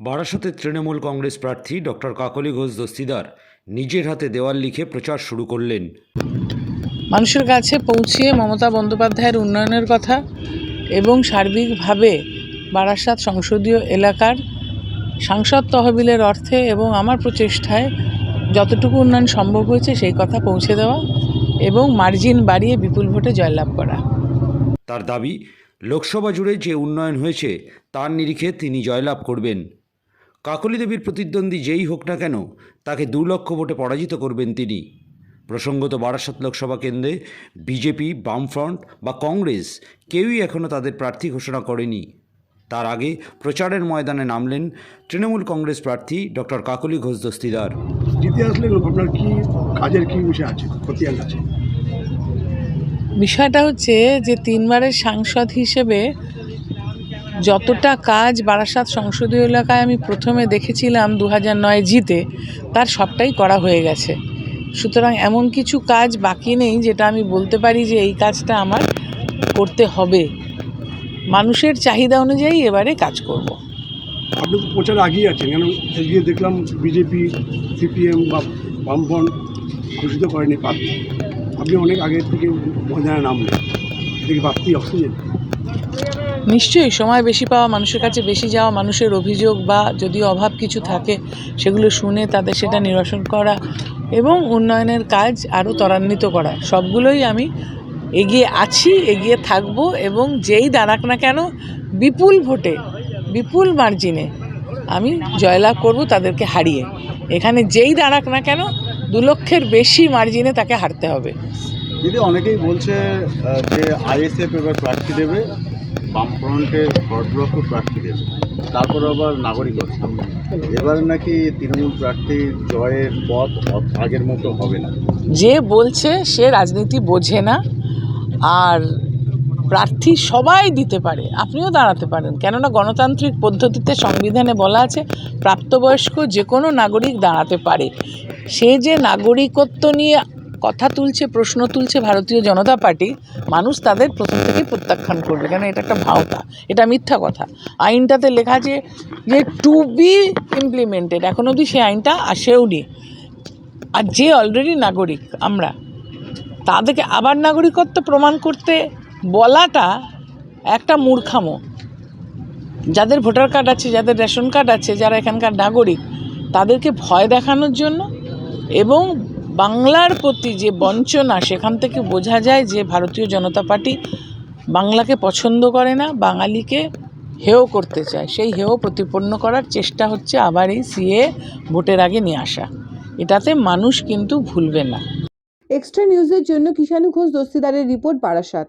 বারাসতের তৃণমূল কংগ্রেস প্রার্থী ডক্টর কাকলি ঘোষ দস্তিদার নিজের হাতে দেওয়াল লিখে প্রচার শুরু করলেন। মানুষের কাছে পৌঁছিয়ে মমতা বন্দ্যোপাধ্যায়ের উন্নয়নের কথা এবং সার্বিকভাবে বারাসাত সংসদীয় এলাকার সাংসদ তহবিলের অর্থে এবং আমার প্রচেষ্টায় যতটুকু উন্নয়ন সম্ভব হয়েছে সেই কথা পৌঁছে দেওয়া এবং মার্জিন বাড়িয়ে বিপুল ভোটে জয়লাভ করা। তার দাবি লোকসভা জুড়ে যে উন্নয়ন হয়েছে তার নিরিখে তিনি জয়লাভ করবেন। কাকলি দেবীর প্রতিদ্বন্দ্বী যেই হোক না কেন তাকে দু লক্ষ ভোটে পরাজিত করবেন তিনি। প্রসঙ্গত বারাসত লোকসভা কেন্দ্রে বিজেপি বামফ্রন্ট বা কংগ্রেস কেউই এখনও তাদের প্রার্থী ঘোষণা করেনি। তার আগে প্রচারের ময়দানে নামলেন তৃণমূল কংগ্রেস প্রার্থী ডক্টর কাকলি ঘোষ দস্তিদার। জিতে আসলে আপনার কি কাজের কি বিষয় আছে? খতিয়ান আছে? বিষয়টা হচ্ছে যে তিনবারের সাংসদ হিসেবে যতটা কাজ বারাসাত সংসদীয় এলাকায় আমি প্রথমে দেখেছিলাম দু হাজার নয় জিতে, তার সবটাই করা হয়ে গেছে। সুতরাং এমন কিছু কাজ বাকি নেই যেটা আমি বলতে পারি যে এই কাজটা আমার করতে হবে। মানুষের চাহিদা অনুযায়ী এবারে কাজ করব। আপনি তো প্রচার আগেই আছেন, কেন এগিয়ে দেখলাম বিজেপি, সিপিএম বা বামফ্রন্ট ঘোষিত করেনি প্রার্থী আপনি অনেক আগের থেকে ময়দানে নামলেন প্রার্থী অক্সিজেন। নিশ্চয়ই সময় বেশি পাওয়া, মানুষের কাছে বেশি যাওয়া, মানুষের অভিযোগ বা যদি অভাব কিছু থাকে, সেগুলো শুনে তাদের সেটা নিরসন করা এবং উন্নয়নের কাজ আরও ত্বরান্বিত করা। সবগুলোই আমি এগিয়ে আছি, এগিয়ে থাকব এবং যেই দাঁড়াক না কেন, বিপুল ভোটে, বিপুল মার্জিনে আমি জয়লাভ করব তাদেরকে হারিয়ে। এখানে যেই দাঁড়াক না কেন, দু লক্ষের বেশি মার্জিনে তাকে হারতে হবে। দিদি, অনেকেই বলছে যে আইএসএফ এবার প্রার্থী দেবে। বামফ্রন্টে ভদ্রক প্রার্থী দেবে তারপর আবার নাগরিকত্ব এবার নাকি তৃণমূল প্রার্থী জয়ের পথ আগের মতো হবে না। যে বলছে সে রাজনীতি বোঝে না, আর প্রার্থী সবাই দিতে পারে, আপনিও দাঁড়াতে পারেন। কেননা গণতান্ত্রিক পদ্ধতিতে সংবিধানে বলা আছে, প্রাপ্তবয়স্ক যে কোনো নাগরিক দাঁড়াতে পারে। সে যে নাগরিকত্ব নিয়ে কথা তুলছে, প্রশ্ন তুলছে ভারতীয় জনতা পার্টি, মানুষ তাদের প্রথম থেকে প্রত্যাখ্যান করবে। কেন? এটা একটা ভাওতা, এটা মিথ্যা কথা। আইনটাতে লেখা আছে যে টু বি ইমপ্লিমেন্টেড এখন অবধি সেই আইনটা আসেওনি আর যে অলরেডি নাগরিক আমরা, তাদেরকে আবার নাগরিকত্ব প্রমাণ করতে বলাটা একটা মূর্খামো। যাদের ভোটার কার্ড আছে, যাদের রেশন কার্ড আছে, যারা এখানকার নাগরিক, তাদেরকে ভয় দেখানোর জন্য এবং বাংলার প্রতি যে বঞ্চনা, সেখান থেকে বোঝা যায় যে ভারতীয় জনতা পার্টি বাংলাকে পছন্দ করে না, বাঙালিকে হেয় করতে চায়। সেই হেয় প্রতিপন্ন করার চেষ্টা হচ্ছে আবার এই সিএ ভোটের আগে নিয়ে আসা। এটাতে মানুষ কিন্তু ভুলবে না। এক্সট্রা নিউজের জন্য কিষাণু ঘোষ দস্তিদারের রিপোর্ট বারাসাত।